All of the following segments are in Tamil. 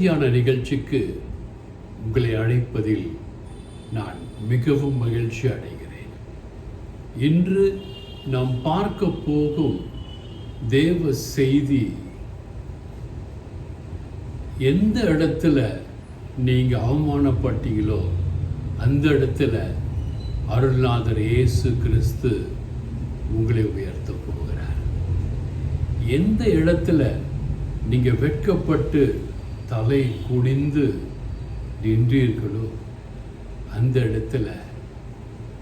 இறுதியான நிகழ்ச்சிக்கு உங்களை அழைப்பதில் நான் மிகவும் மகிழ்ச்சி அடைகிறேன். இன்று நாம் பார்க்க போகும் தேவ செய்தி எந்த இடத்துல நீங்கள் அவமானப்பட்டீங்களோ அந்த இடத்துல அருள்நாதர் இயேசு கிறிஸ்து உங்களை உயர்த்த போகிறார். எந்த இடத்துல நீங்கள் வெட்கப்பட்டு தலை குனிந்து நின்றீர்களோ அந்த இடத்துல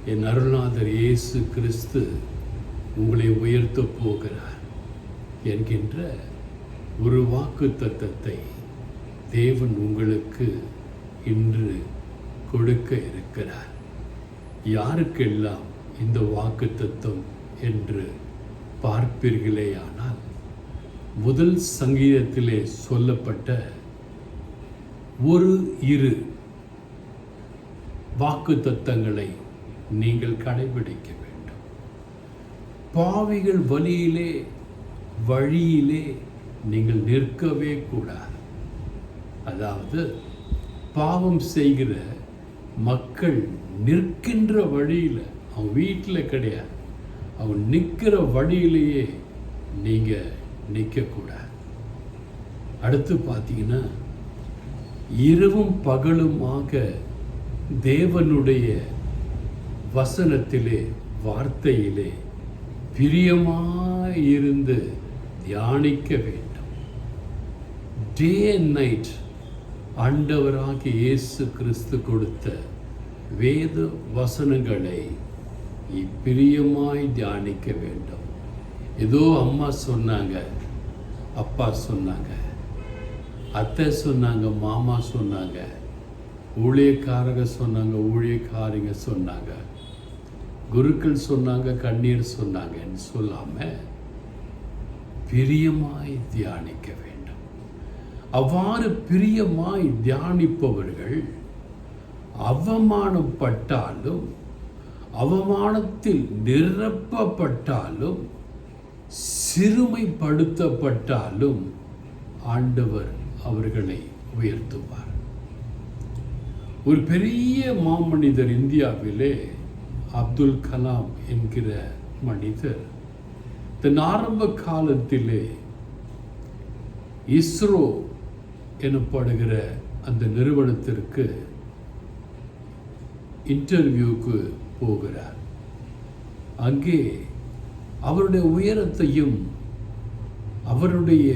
என் அருள்நாதர் இயேசு கிறிஸ்து உங்களை உயர்த்த போகிறார் என்கின்ற ஒரு வாக்கு தத்தத்தை தேவன் உங்களுக்கு இன்று கொடுக்க இருக்கிறார். யாருக்கெல்லாம் இந்த வாக்கு தத்தம் என்று பார்ப்பீர்களேயானால் முதல் சங்கீதத்திலே சொல்லப்பட்ட ஒரு இரு வாக்கு தத்தங்களை நீங்கள் கடைபிடிக்க வேண்டும். பாவிகள் வழியிலே வழியிலே நீங்கள் நிற்கவே கூடாது. அதாவது பாவம் செய்கிற மக்கள் நிற்கின்ற வழியில் அவன் வீட்டில் கிடையாது. அவன் நிற்கிற வழியிலேயே நீங்கள் நிற்கக்கூடாது அடுத்து பார்த்தீங்கன்னா இரவும் பகலுமாக தேவனுடைய வசனத்திலே வார்த்தையிலே பிரியமாயிருந்து தியானிக்க வேண்டும். டே அண்ட் நைட் ஆண்டவராக இயேசு கிறிஸ்து கொடுத்த வேத வசனங்களை பிரியமாய் தியானிக்க வேண்டும். ஏதோ அம்மா சொன்னாங்க அப்பா சொன்னாங்க அத்தை சொன்னாங்க மாமா சொன்னாங்க ஊழியக்காரங்க சொன்னாங்க ஊழியக்காரிங்க சொன்னாங்க குருக்கள் சொன்னாங்க கண்ணீர் சொன்னாங்கன்னு சொல்லாமல் பிரியமாய் தியானிக்க வேண்டும். அவ்வாறு பிரியமாய் தியானிப்பவர்கள் அவமானப்பட்டாலும் அவமானத்தில் நிரப்பப்பட்டாலும் சிறுமைப்படுத்தப்பட்டாலும் ஆண்டவர் அவர்களை உயர்த்துவார். ஒரு பெரிய மாமனிதர் இந்தியாவிலே அப்துல் கலாம் என்கிற மனிதர் தன் ஆரம்ப காலத்திலே இஸ்ரோ எனப்படுகிற அந்த நிறுவனத்திற்கு இன்டர்வியூக்கு போகிறார். அங்கே அவருடைய உயரத்தையும் அவருடைய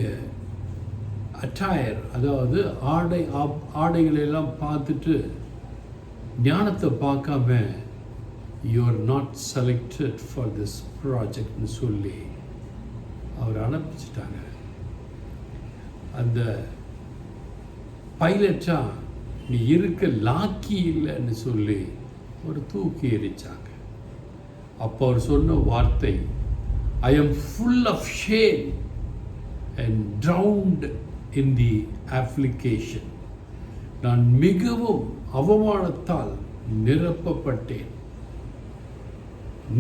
அட்டாயர் அதாவது ஆடை ஆப்- ஆடைகளெல்லாம் பார்த்துட்டு ஞானத்தை பார்க்காம you are not selected for this ப்ராஜெக்ட்னு சொல்லி அவர் அனுப்பிச்சிட்டாங்க. அந்த பைலட்டா நீ இருக்க லாக்கி இல்லைன்னு சொல்லி ஒரு தூக்கி எரிச்சாங்க அப்போ அவர் சொன்ன வார்த்தை I am full of shame and drowned in the application நான் மிகவும் அவமானத்தால் நிரப்பப்பட்டேன்.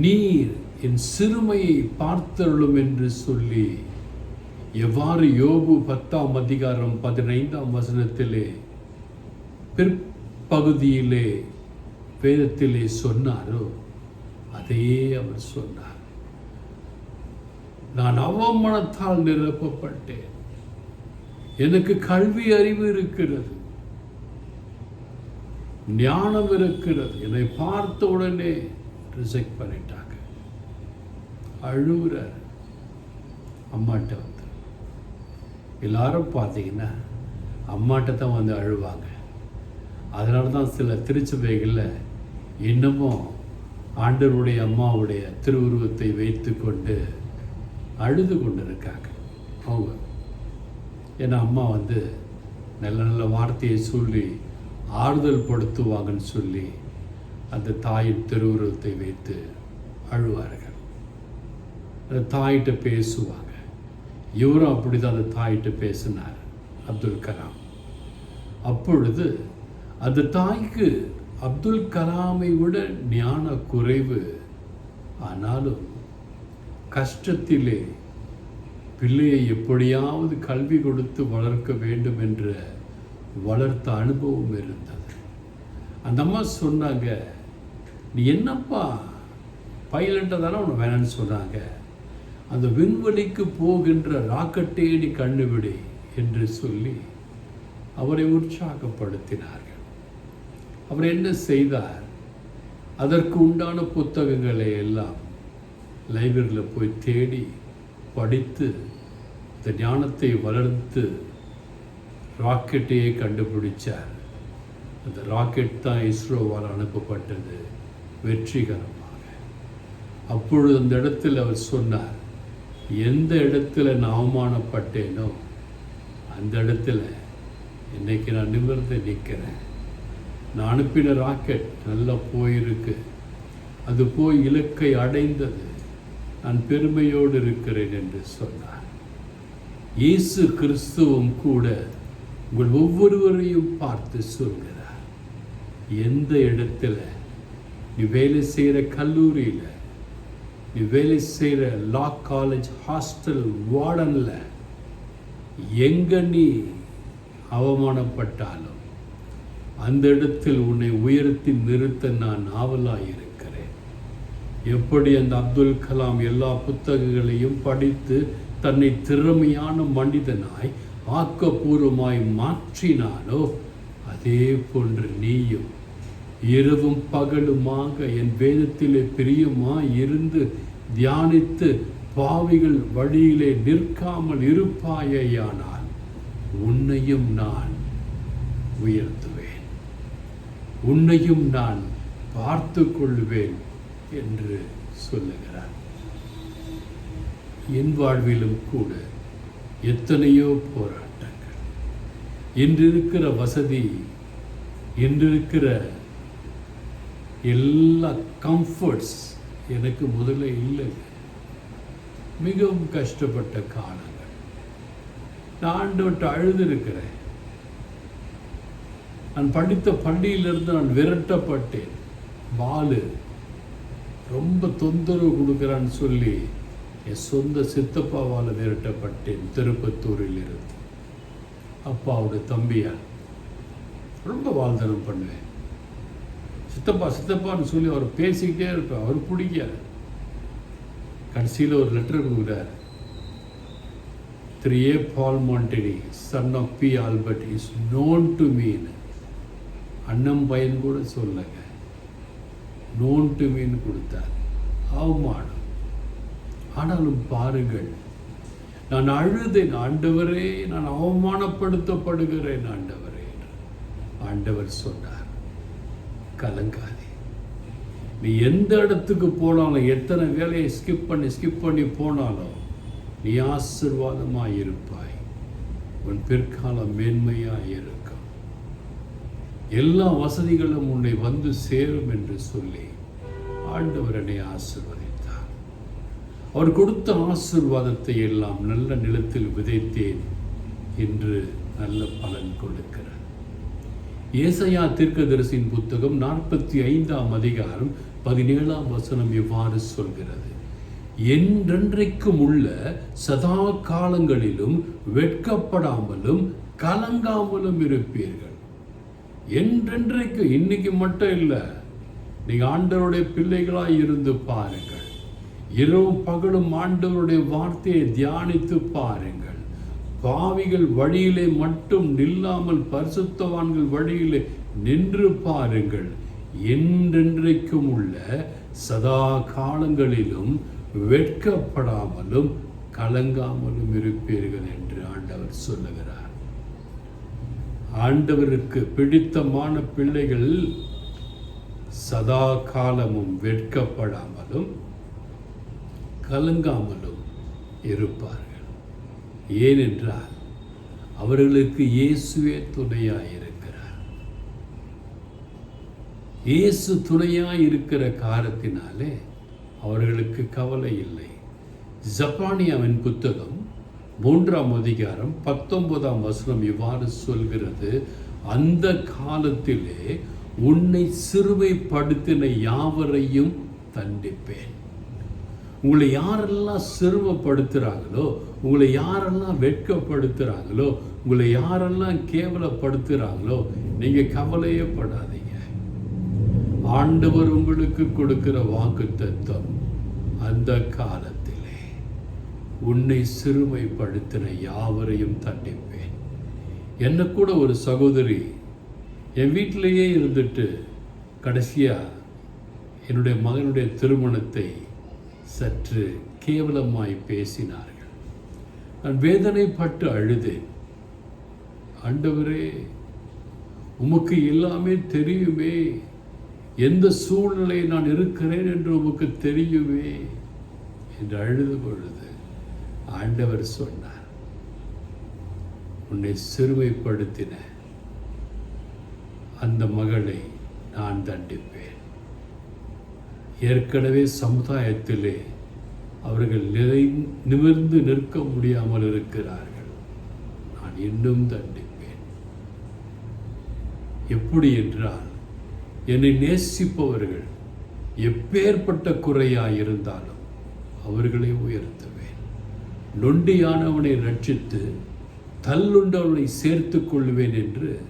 நீர் என் சிறுமையை பார்த்தருளும் என்று சொல்லி எவ்வாறு யோபு பத்தாம் அதிகாரம் பதினைந்தாம் வசனத்திலே பிற்பகுதியிலே வேதத்திலே சொன்னாரோ அதையே அவர் சொன்னார். நான் அவமானத்தால் நிரப்பப்பட்டேன். எனக்கு கல்வி அறிவு இருக்கிறது. ஞானம் இருக்கிறது. என்னை பார்த்த உடனே ரிஜெக்ட் பண்ணிட்டாங்க. அழுகிற அம்மாட்ட வந்து எல்லாரும் பார்த்தீங்கன்னா அம்மாட்ட தான் வந்து அழுவாங்க. அதனால தான் சில திருச்சபைகளில் இன்னமும் ஆண்டவருடைய அம்மாவுடைய திருவுருவத்தை வைத்துக்கொண்டு அழுது கொண்டு இருக்காங்க அவங்க. ஏன்னா அம்மா வந்து நல்ல நல்ல வார்த்தையை சொல்லி ஆறுதல் படுத்துவாங்கன்னு சொல்லி அந்த தாயின் திருவுருவத்தை வைத்து அழுவார்கள். அந்த தாயிட்ட பேசுவாங்க. இவரும் அப்படி தான் அந்த தாயிட்ட பேசினார் அப்துல் கலாம். அப்பொழுது அந்த தாய்க்கு அப்துல் கலாமை விட ஞான குறைவு ஆனாலும் கஷ்டத்திலே பிள்ளையை எப்படியாவது கல்வி கொடுத்து வளர்க்க வேண்டும் என்ற வளர்த்த அனுபவம் இருந்தது. அந்த அம்மா சொன்னாங்க நீ என்னப்பா பைலட்டாக தானே உன்னை வேணான்னு சொன்னாங்க. அந்த விண்வெளிக்கு போகின்ற ராக்கெட்டே நீ கண்டுபிடி என்று சொல்லி அவரை உற்சாகப்படுத்தினார்கள். அவர் என்ன செய்தார்? அதற்கு உண்டான புத்தகங்களை எல்லாம் லைப்ரரியில் போய் தேடி படித்து இந்த ஞானத்தை வளர்த்து ராக்கெட்டையே கண்டுபிடிச்சார். அந்த ராக்கெட் தான் இஸ்ரோவால் அனுப்பப்பட்டது. வெற்றிகரமாக. அப்பொழுது அந்த இடத்தில் அவர் சொன்னார் எந்த இடத்துல நான் அவமானப்பட்டேனோ அந்த இடத்துல இன்னைக்கு நான் நிமிர்ந்து நிற்கிறேன். நான் அனுப்பின ராக்கெட் நல்லா போயிருக்கு. அது போய் இலக்கை அடைந்தது. நான் பெருமையோடு இருக்கிறேன் என்று சொன்னார். இயேசு கிறிஸ்துவும் கூட உங்கள் ஒவ்வொருவரையும் பார்த்து சொல்கிறார். எந்த இடத்துல? நீ வேலை செய்கிற கல்லூரியில் நீ வேலை செய்கிற லா காலேஜ் ஹாஸ்டல் வார்டனில் எங்கே நீ அவமானப்பட்டாலும் அந்த இடத்தில் உன்னை உயர்த்தி நிறுத்த நான் ஆவலாக இருக்கிறேன் எப்படி அந்த அப்துல் கலாம் எல்லா புத்தகங்களையும் படித்து தன்னை திறமையான மனிதனாய் ஆக்கப்பூர்வமாய் மாற்றினாலோ அதே போன்று நீயும் இரவும் பகலுமாக என் வேதத்திலே பிரியமாய் இருந்து தியானித்து பாவிகள் வழியிலே நிற்காமல் இருப்பாயேயானால் உன்னையும் நான் உயர்த்துவேன். உன்னையும் நான் பார்த்து கொள்வேன் என்று சொல்லுகிறார். என் வாழ்விலும் கூட எத்தனையோ போராட்டங்கள். இன்றிருக்கிற வசதி இன்றிருக்கிற எல்லா கம்ஃபர்ட்ஸ் எனக்கு முதல்ல இல்லைங்க மிகவும் கஷ்டப்பட்ட காலங்கள். நான் ஆண்டவர்கிட்ட அழுதுருக்கிறேன். நான் படித்த பள்ளியிலிருந்து நான் விரட்டப்பட்டேன். பாலு ரொம்ப தொந்தரவு கொடுக்குறான்னு சொல்லி என் சொந்த சித்தப்பாவால் விரட்டப்பட்டேன் திருப்பத்தூரில் இருந்து அப்பாவோட தம்பியால். ரொம்ப வாழ்தனம் பண்ணுவேன். சித்தப்பா சித்தப்பான்னு சொல்லி அவர் பேசிக்கிட்டே இருப்பேன். அவர் பிடிக்காது. கடைசியில் ஒரு லெட்டர் கொடுக்குறார். திரு. A. Paul Montony son of B Albert is known to me அண்ணம் பையன் கூட சொல்லுங்க நோன் டு மீன் கொடுத்தார். அவமானம். ஆனாலும் பாருங்கள் நான் அழுதேன் ஆண்டவரே நான் அவமானப்படுத்தப்படுகிறேன் ஆண்டவரே ஆண்டவர் சொன்னார். கலங்காதே. நீ எந்த இடத்துக்கு போனாலும் எத்தனை வேலையை ஸ்கிப் பண்ணி ஸ்கிப் பண்ணி போனாலும் நீ ஆசிர்வாதமாக இருப்பாய். உன் பிற்காலம் மேன்மையாக இருக்கும். எல்லா வசதிகளும் உன்னை வந்து சேரும் என்று சொல்லி ஆண்டவர் என்னை ஆசிர்வதித்தார். அவர் கொடுத்த ஆசிர்வாதத்தை எல்லாம் நல்ல நிலத்தில் விதைத்தேன் என்று நல்ல பலன் கொடுக்கிறார். ஏசையா தீர்க்கதரிசியின் புத்தகம் நாற்பத்தி ஐந்தாம் அதிகாரம் பதினேழாம் வசனம் இவ்வாறு சொல்கிறது. என்றென்றைக்கும் உள்ள சதா காலங்களிலும் வெட்கப்படாமலும் கலங்காமலும் இருப்பீர்கள். என்றென்றைக்கு இன்னைக்கு மட்டும் இல்லை நீங்க ஆண்டவருடைய பிள்ளைகளாக இருந்து பாருங்கள். இரவும் பகலும் ஆண்டவருடைய வார்த்தையை தியானித்து பாருங்கள். பாவிகள் வழியிலே மட்டும் நில்லாமல் பரிசுத்தவான்கள் வழியிலே நின்று பாருங்கள். என்றென்றைக்கும் உள்ள சதா காலங்களிலும் வெட்கப்படாமலும் கலங்காமலும் இருப்பீர்கள் என்று ஆண்டவர் சொல்லுகிறார். ஆண்டவருக்கு பிடித்தமான பிள்ளைகள் சதா காலமும் வெட்கப்படாமலும் கலங்காமலும் இருப்பார்கள். ஏனென்றால் அவர்களுக்கு இயேசுவே துணையாக இருக்கிறார் இயேசு துணையாக இருக்கிற காரத்தினாலே அவர்களுக்கு கவலை இல்லை. ஜப்பானியாவின் புத்தகம் மூன்றாம் அதிகாரம் பத்தொன்பதாம் வசனம் இவ்வாறு சொல்கிறது அந்த காலத்திலே உன்னை சிறுமைப்படுத்தின யாவரையும் தண்டிப்பேன். உங்களை யாரெல்லாம் சிறுமப்படுத்துகிறாங்களோ உங்களை யாரெல்லாம் வெட்கப்படுத்துகிறாங்களோ உங்களை யாரெல்லாம் கேவலப்படுத்துகிறாங்களோ நீங்கள் கவலையே படாதீங்க. ஆண்டவர் உங்களுக்கு கொடுக்கிற வாக்கு தத்துவம் அந்த காலத்திலே. உன்னை சிறுமைப்படுத்தின யாவரையும் தண்டிப்பேன். என்ன கூட ஒரு சகோதரி என் வீட்டிலேயே இருந்துட்டு கடைசியாக என்னுடைய மகனுடைய திருமணத்தை சற்று கேவலமாய் பேசினார்கள். நான் வேதனைப்பட்டு அழுதேன். ஆண்டவரே உமக்கு எல்லாமே தெரியுமே. எந்த சூழ்நிலை நான் இருக்கிறேன் என்று உமக்கு தெரியுமே என்று அழுது பொழுது ஆண்டவர் சொன்னார். உன்னை சிறுமைப்படுத்தின அந்த மகளை நான் தண்டிப்பேன். ஏற்கனவே சமுதாயத்திலே அவர்கள் நிலை நிமிர்ந்து நிற்க முடியாமல் இருக்கிறார்கள். நான் இன்னும் தண்டிப்பேன். எப்படி என்றால் என்னை நேசிப்பவர்கள் எப்பேற்பட்ட குறையாயிருந்தாலும் அவர்களை உயர்த்துவேன். நொண்டியானவனை ரட்சித்து தள்ளுண்டவனை சேர்த்து கொள்வேன் என்று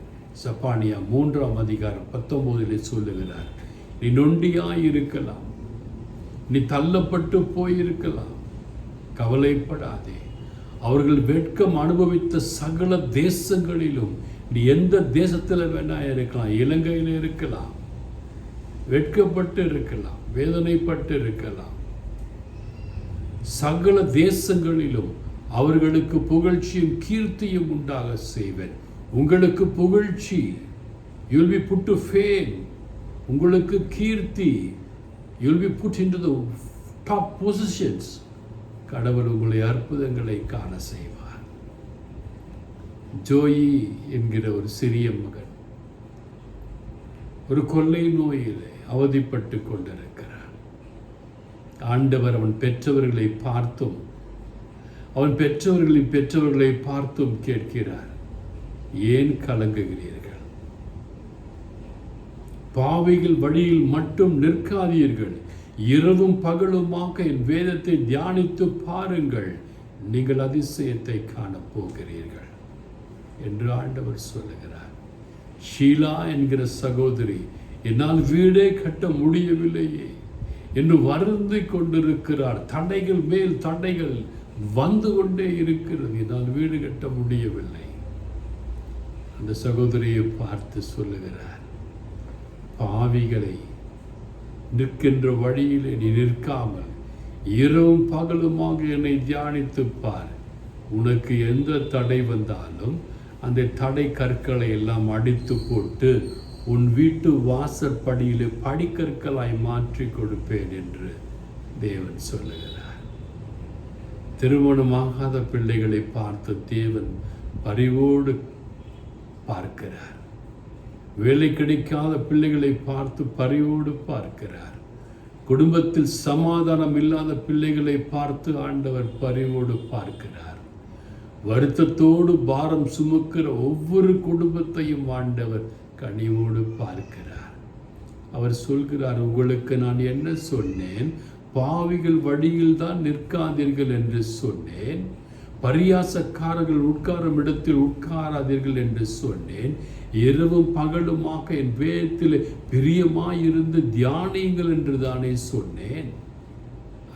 சப்பானியா மூன்றாம் அதிகாரம் பத்தொம்போதிலே சொல்லுகிறார் நீ நொண்டியாய் இருக்கலாம் நீ தள்ளப்பட்டு போயிருக்கலாம். கவலைப்படாதே. அவர்கள் வெட்கம் அனுபவித்த சகல தேசங்களிலும் நீ எந்த தேசத்தில் வேணா இருக்கலாம். இலங்கையில் இருக்கலாம். வெட்கப்பட்டு இருக்கலாம் வேதனைப்பட்டு இருக்கலாம் சகல தேசங்களிலும் அவர்களுக்கு புகழ்ச்சியும் கீர்த்தியும் உண்டாக செய்வேன். உங்களுக்கு புகழ்ச்சி. You'll be put to fame உங்களுக்கு கீர்த்தி. You'll be put in to the top positions கடவுள் உங்களை அற்புதங்களை காண செய்வார். ஜோயி என்கிற ஒரு சிறிய மகன். ஒரு கொள்ளை நோயிலே அவதிப்பட்டு கொண்டிருக்கிறார். ஆண்டவர் அவன் பெற்றவர்களை பார்த்தும் அவன் பெற்றவர்களின் பெற்றவர்களை பார்த்தும் கேட்கிறார். ஏன் கலங்குகிறீர்கள்? பாவைகள் வழியில் மட்டும் நிற்காதீர்கள். இரவும் பகலுமாக என் வேதத்தை தியானித்து பாருங்கள். நீங்கள் அதிசயத்தை காணப் போகிறீர்கள். என்று ஆண்டவர் சொல்லுகிறார். ஷீலா என்கிற சகோதரி என்னால் வீடே கட்ட முடியவில்லையே. என்று வருந்தி கொண்டிருக்கிறார். தடைகள் மேல் தடைகள் வந்து கொண்டே இருக்கிறது. என்னால் வீடு கட்ட முடியவில்லை. அந்த சகோதரியை பார்த்து சொல்லுகிறார். பாவிகளை நிற்கின்ற வழியிலே நீ நிற்காமல் இரவும் பகலுமாக என்னை தியானித்துப்பார். உனக்கு எந்த தடை வந்தாலும் அந்த தடை கற்களை எல்லாம் அடித்து போட்டு உன் வீட்டு வாசற்படியிலே படிக்கற்களாய் மாற்றி கொடுப்பேன் என்று தேவன் சொல்லுகிறார். திருமணமாகாத பிள்ளைகளை பார்த்த தேவன் பரிவோடு பார்க்கிறார். வேலை கிடைக்காத பிள்ளைகளை பார்த்து பறிவோடு பார்க்கிறார். குடும்பத்தில் சமாதானம் இல்லாத பிள்ளைகளை பார்த்து ஆண்டவர் பறிவோடு பார்க்கிறார். வருத்தத்தோடு பாரம் சுமக்கிற ஒவ்வொரு குடும்பத்தையும் ஆண்டவர் கனிவோடு பார்க்கிறார். அவர் சொல்கிறார் உங்களுக்கு நான் என்ன சொன்னேன்? பாவிகள் வழியில் தான் நிற்காதீர்கள் என்று சொன்னேன். பரியாசக்காரர்கள் உட்காரும் இடத்தில் உட்காராதீர்கள் என்று சொன்னேன். இரவும் பகலுமாக என் வேதத்தில் பிரியமாயிருந்து தியானியுங்கள் என்று தானே சொன்னேன்.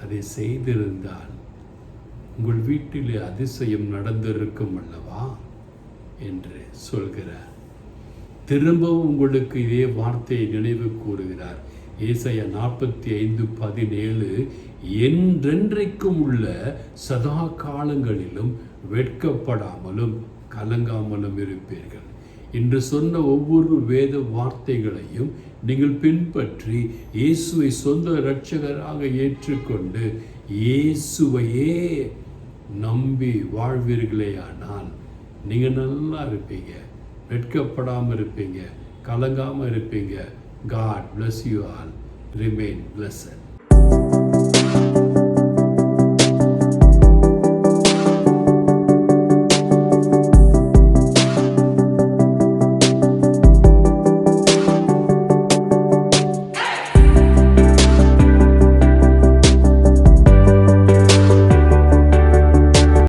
அதை செய்திருந்தால் உங்கள் வீட்டிலே அதிசயம் நடந்திருக்கும் அல்லவா? என்று சொல்கிறார். திரும்பவும் உங்களுக்கு இதே வார்த்தையை நினைவு கூறுகிறார். ஏசைய நாற்பத்தி ஐந்து பதினேழு என்றென்றைக்கும் உள்ள சதா காலங்களிலும் வெட்கப்படாமலும் கலங்காமலும் இருப்பீர்கள். இன்று சொன்ன ஒவ்வொரு வேத வார்த்தைகளையும் நீங்கள் பின்பற்றி இயேசுவை சொந்த இரட்சகராக ஏற்றுக்கொண்டு இயேசுவையே நம்பி வாழ்வீர்களே ஆனால் நீங்கள் நல்லா இருப்பீங்க. வெட்கப்படாமல் இருப்பீங்க. கலங்காமல் இருப்பீங்க. God bless you all. Remain blessed.